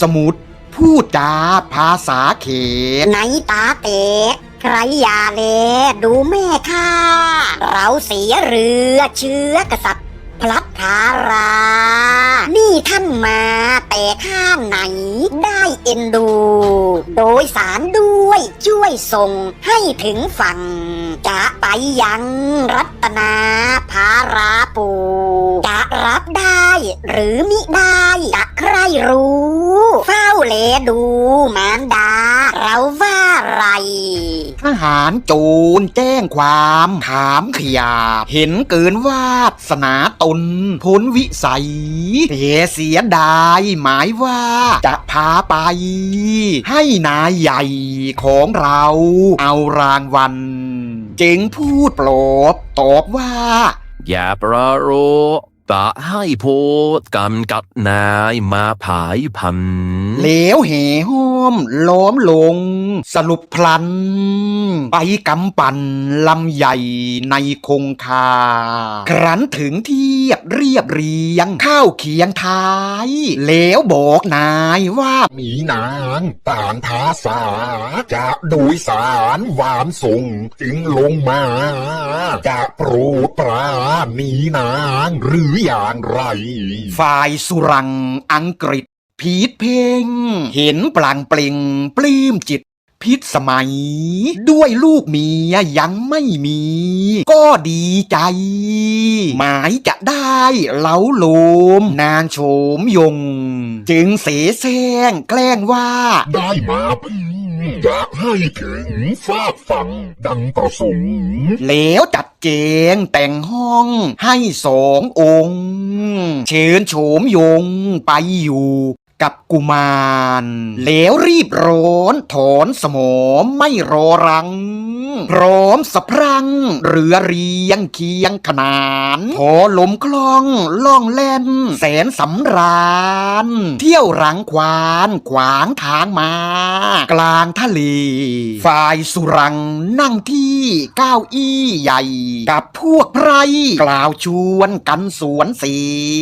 สมุทรพูดจาภาษาเขตไหนตาเตกใครอย่าเลดูแม่ข้าเราเสียเรือเชื้อกษัตริย์พลัดพารา นี่ท่านมาแต่ข้างไหนได้เอ็นดู โดยสารด้วยช่วยส่งให้ถึงฝั่ง จะไปยังรัตนา ภาราปูจะรับได้หรือมิได้จะใครรู้ เฝ้าเลดูมารดา เราว่าไรทหารโจรแจ้งความ ถามขยาบเห็นเกินวาสนาตนพ้นวิสัยแต่เสียดายหมายว่าจะพาไป ให้นายใหญ่ของเราเอารางวัลเจ๋งพูดปลอบตอบว่า อย่าประโรตะให้พูดกำกัดนายมาผายพันเหลวเหห้อมล้อมลง สรุปพลัน ไปกำปั่นลำใหญ่ในคงคา ครั้นถึงเทียบเรียบเรียง ข้าวเคียงท้ายแล้วบอกนายว่ามีนางต่างภาษาจะโดยสารหวานส่งจึงลงมาจะโปรดปราณีนางหรืออย่างไร ฝ่ายสุรังอังกฤษ พีดเพ่งเห็นปลางเปล่งปลื้มจิต พิษสมัย ด้วยลูกเมียยังไม่มี ก็ดีใจ หมายจะได้เล้าโลม นางโฉมยง จึงเสแสร้งแกล้งว่า ได้มาพึ่งอยากให้ถึงฟากฝังดังประสงค์แล้วจัดเจงแต่งห้องให้สององค์ เชิญโฉมยงไปอยู่ กับกุมารแล้วรีบร้อนถอนสมอมไม่รอรัง พร้อมสะพรัง เรือเรียงเคียงขนานพอลมคล่องล่องแล่น แสนสำราญ เที่ยวรังควานขวางทางมา กลางทะเล ฝ่ายสุรังนั่งที่เก้าอี้ใหญ่ กับพวกไพรกล่าวชวนกันสวนเสี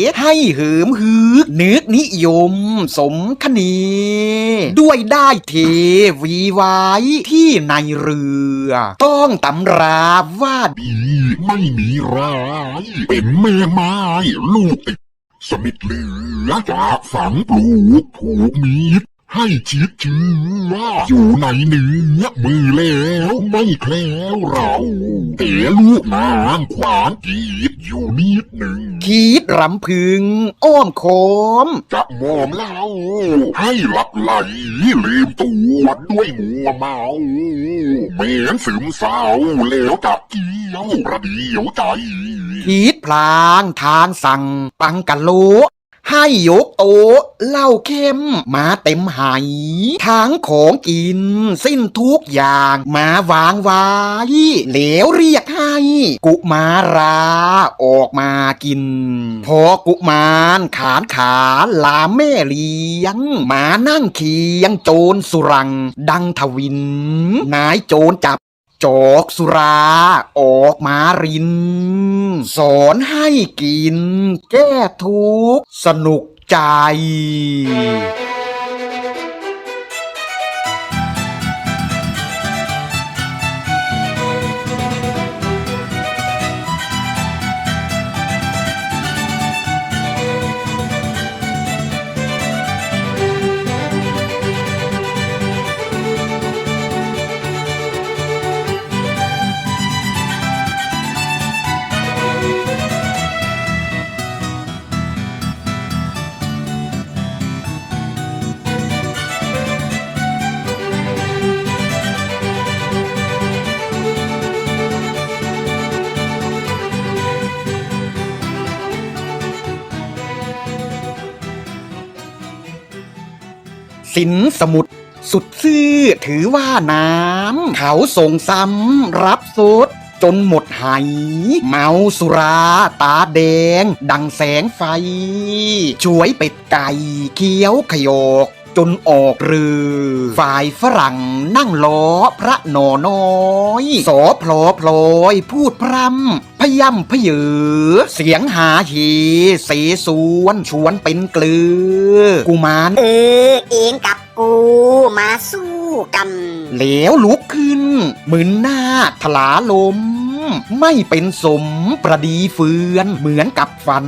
ยให้เหิมฮึกนึกนิยมสมคณี ด้วยได้เทวีไว้ที่ในเรือ ต้องตำราว่าดีไม่มีร้าย เป็นแม่ไม้ลูกติดสมิดเหลือจากฝังปลูกผูกมีด ให้ชิดเชื่ออยู่ในเนื้อมือแล้วไม่แคล้วเราแต่ลูกนางขวานกีดอยู่นิดหนึ่งคิดรำพึง อ้อมโคม จะมอมเล่าให้หลับไหลลืมตัวด้วยมัวเมาเหมือนซึมเศร้าแล้วกับเกี้ยวประเดียวใจคิดพลางทางสั่งปังกะโล ให้ยกโต๊ะเหล้าเข้ม มาเต็มไหทั้งของกิน สิ้นทุกอย่างมาวางไว้แล้วเรียกให้ กุมาราออกมากิน พอกุมารขานขาลาแม่เลี้ยง มานั่งเคียงโจรสุรัง ดังทวิน นายโจรจับ จอกสุรา ออกมาริน สอนให้กิน แก้ทุกข์สนุกใจ สินสมุทรสุดซื่อถือว่าน้ำ เขาส่งซ้ำรับสดจนหมดหายเมาสุราตาแดง ดังแสงไฟ ช่วยเป็ดไก่เคี้ยวขยก จนออกเรือฝ่ายฝรั่งนั่งล้อพระนอน้อยสอพลอพลอยพูดพร่ำพย่ำพเยอเสียงหาเฮเสสวนชวนเป็นเกลือ กุมารเออเองกับกูมาสู้กันแล้วลุกขึ้นหมือนหน้าถลาลม ไม่เป็นสมประดีเฟือนเหมือนกับฝัน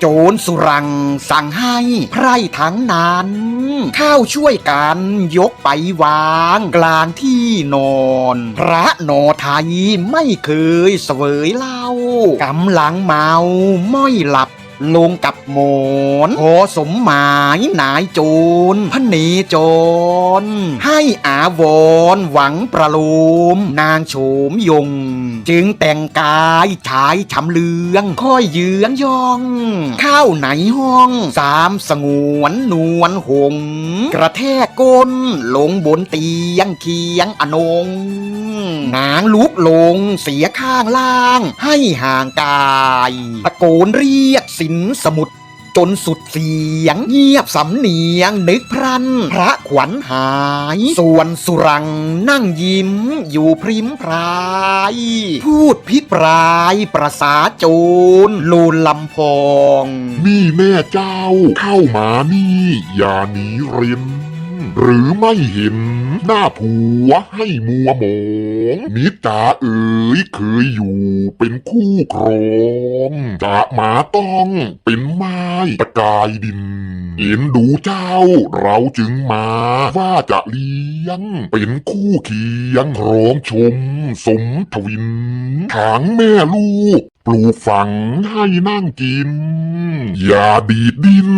โจรสุรังสั่งให้ไพร่ทั้งนั้น ข้าวช่วยกันยกไปวางกลางที่นอน พระนอไทยไม่เคยเสวยเล่ากำลังเมา ไม่หลับ ลงกับหมอนพอสมหมายนายโจรพระเนจร ให้อาวรหวังประโลมนางโฉมยง จึงแต่งกายชายชำเลือง ค่อยเยื้องย่องเข้าไหนห้อง สามสงวนนวลหง กระแทกก้นลงบนเตียงเคียงอนง นางลุกลงเสียข้างล่าง ให้ห่างกาย ตะโกนเรียกสินสมุทรจนสุดเสียงเงียบสำเนียงนึกพรัน พระขวัญหาย ส่วนสุรังนั่งยิ้มอยู่พริมพราย พูดพิปรายประสาโจรลูนลำพอง นี่แม่เจ้าเข้ามานี่ อย่าหนีเร้น หรือไม่เห็น หน้าผัวให้มัวหมองมิตาเอ๋ยเคยอยู่เป็นคู่ครองจะมาต้องเป็นไม้ตะกายดินเอ็นดูเจ้าเราจึงมาว่าจะเลี้ยง เป็นคู่เคียงร้องชมสมทวินทางแม่ลูก ปลูกฝังให้นั่งกิน อย่าดีดดิ้น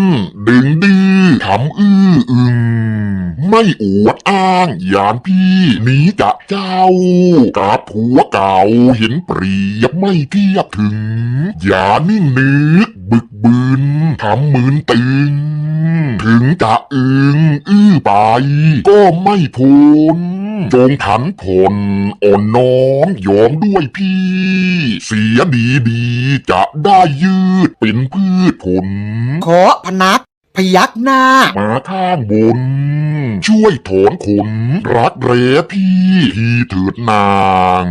ดึงดื้อทำอื้ออึง ไม่อวดอ้างยานพี่หนีจะเจ้า กับผัวเก่าเห็นเปรียบไม่เทียบถึง อย่านิ่งนึกบึกบืนทำมืนตึง ถึงจะอึงอื้อไป ก็ไม่พ้นจงผันผลอ่อนน้อมยอมด้วยพี่ เสียดีดีๆ จะได้ยืดเป็นพืชผล ขอพนักพยักหน้า มาข้างบน ช่วยถอนขนรักแร้พี่ทีเถิดนาง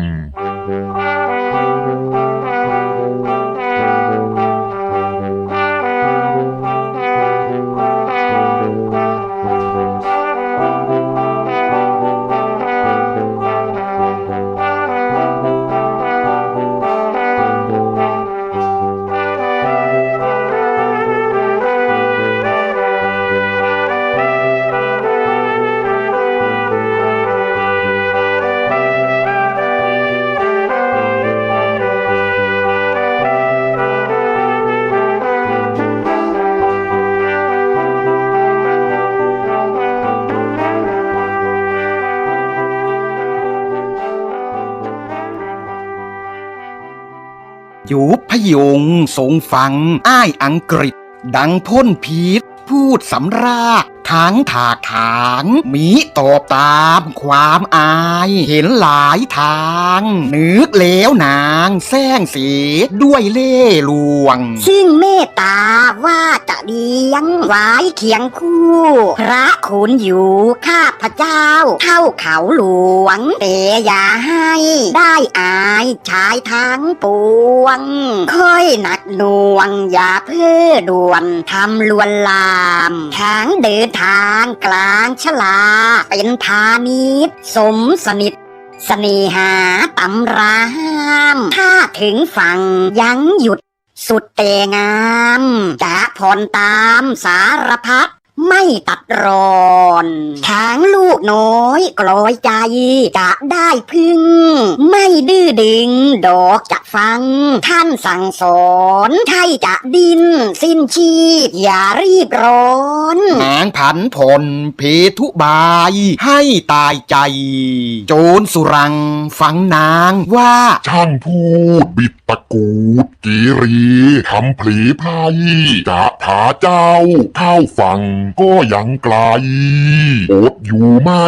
อยู่พยงทรงฟัง อ้ายอังกฤษ ดังพ่นพีษพูดสำรา กทางถากถางมีตอบตามความอาย เห็นหลายทางนึกแล้วนางแซงเสียด้วยเล่หลวง ซึ่งเมตตาว่าจะเลี้ยงไว้เคียงคู่ พระคุณอยู่ข้าพระเจ้า เท่าเขาหลวงแต่อย่าให้ได้อายชายทั้งปวง ค่อยหนักหน่วงอย่าเพื่อด่วนทำลวนลามทางเดินทางกลางชลา เป็นพาณิชย์สมสนิทเสนีหาตำรามถ้าถึงฝั่งยังหยุด สุดแต่งามจะผ่อนตามสารพัด ไม่ตัดรอนทางลูกน้อยกลอยใจจะได้พึ่ง ไม่ดื้อดึง ดอกจะฟัง ท่านสั่งสอนใช่จะดิน สิ้นชีพ อย่ารีบร้อนนางผันผลเพทุบาย ให้ตายใจ โจรสุรังฟังนางว่า ช่างพูดบิดตะกูดกีรีทำผลีไพรจะพาเจ้าเข้าฝั่งก็ยังไกลอดอยู่ไม่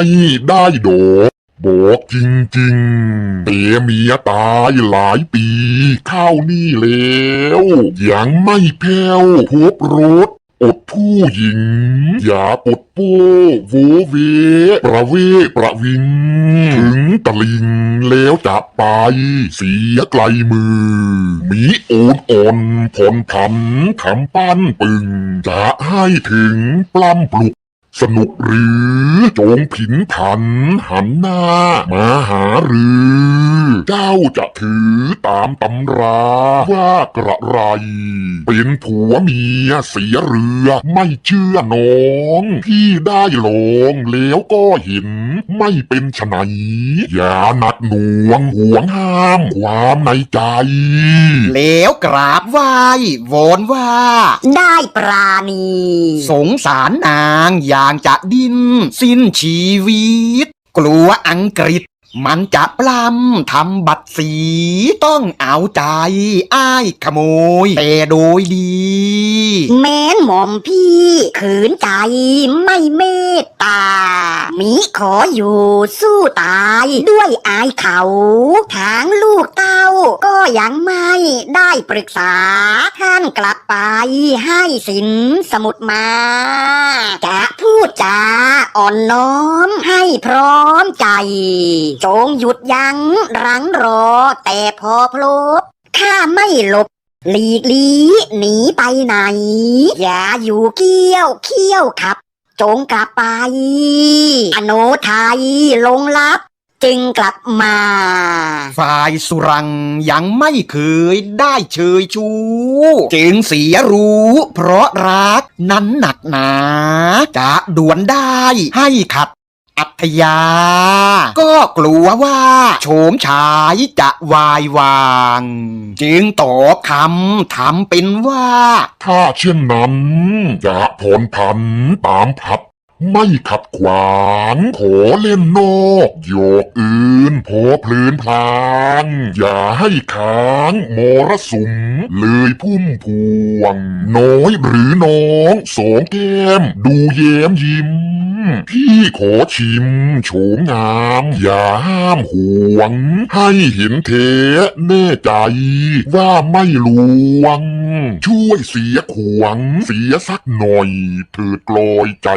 ได้ดอกบอกจริงๆแต่เมียตายหลายปี เข้านี่แล้ว ยังไม่แพ้วพบรถ อดผู้หญิง อย่าปดโป้โวเว ประเวประวิง ถึงตะลิงแล้วจะไป เสียไกลมือ มีโอนอ่อนผ่อนผันทำปั้นปึง จะให้ถึงปล้ำปลุกสนุกหรือจงผินผันหันหน้า มาหาหรือ เจ้าจะ ถือตามตำรา ว่ากระไร เป็นผัวเมียเสียเรือ ไม่เชื่อน้องพี่ได้ลองแล้วก็เห็น ไม่เป็นไฉนอย่าหนักหน่วงห่วงห้ามความในใจ แล้วกราบไหว้วอนว่า ได้ปราณี สงสารนางอย่างจะดิ้น สิ้นชีวิต กลัวอังกฤษ มันจะปล้ำทำบัตรสีต้องเอาใจอ้ายขโมยแต่โดยดี แม้นหม่อมพี่ ขืนใจไม่เมตตา มิขออยู่สู้ตายด้วยอายเขาทางลูกเต้าก็ยังไม่ได้ปรึกษา ท่านกลับไปให้สินสมุดมา จะพูดจาอ่อนน้อมให้พร้อมใจจงหยุดยั้งรังรอ แต่พอพลบข้าไม่หลบ หลีกลีหนีไปไหน อย่าอยู่เกี้ยวเขี้ยวขับ จงกลับไป อโนไทยลงลับ จึงกลับมา ฝ่ายสุรังยังไม่เคยได้เชยชูจึงเสียรู้ เพราะรักนั้นหนักหนา จะด่วนได้ให้ขัด อัธยา ก็กลัวว่าโฉมฉายจะวายวาง จึงตอบคำทำเป็นว่า ถ้าเช่นนั้นจะผ่อนผันตามพัดไม่ขัดขวางขอเล่นนอกโยกอื่นพอพลินพลาง อย่าให้ค้างมรสุม เลยพุ่มพวง น้อยหรือน้องสองแก้ม ดูแย้มยิ้ม พี่ขอชิมโฉมงาม อย่าห้ามห่วง ให้เห็นเทแน่ใจ ว่าไม่ลวง ช่วยเสียขวง เสียสักหน่อยเถิดกลอยใจ